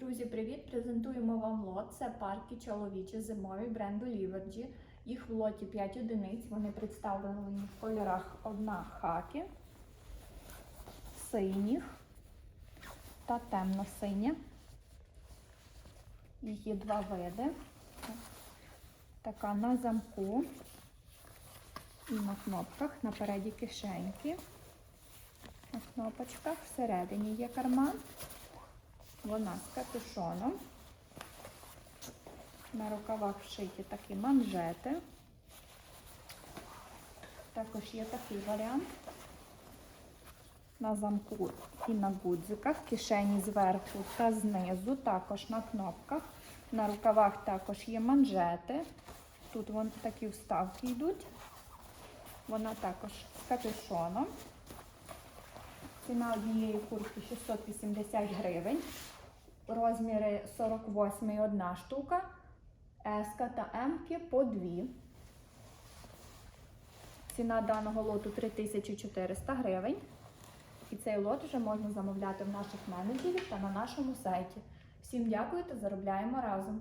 Друзі, привіт! Презентуємо вам лот. Це парки чоловічі зимові бренду Ліверджі. Їх в лоті 5 одиниць. Вони представлені в кольорах одна хаки, синіх та темно-синя. Їх є два види. Така на замку і на кнопках, напереді кишеньки. На кнопочках всередині є карман. Вона з капюшоном. На рукавах вшиті такі манжети. Також є такий варіант. На замку і на гудзиках, кишені зверху та знизу, також на кнопках. На рукавах також є манжети. Тут вон такі вставки йдуть. Вона також з капюшоном. Ціна однієї куртки 680 гривень. Розміри 48 одна штука, С та М по дві. Ціна даного лоту 3400 гривень. І цей лот вже можна замовляти в наших менеджерів та на нашому сайті. Всім дякую та заробляємо разом!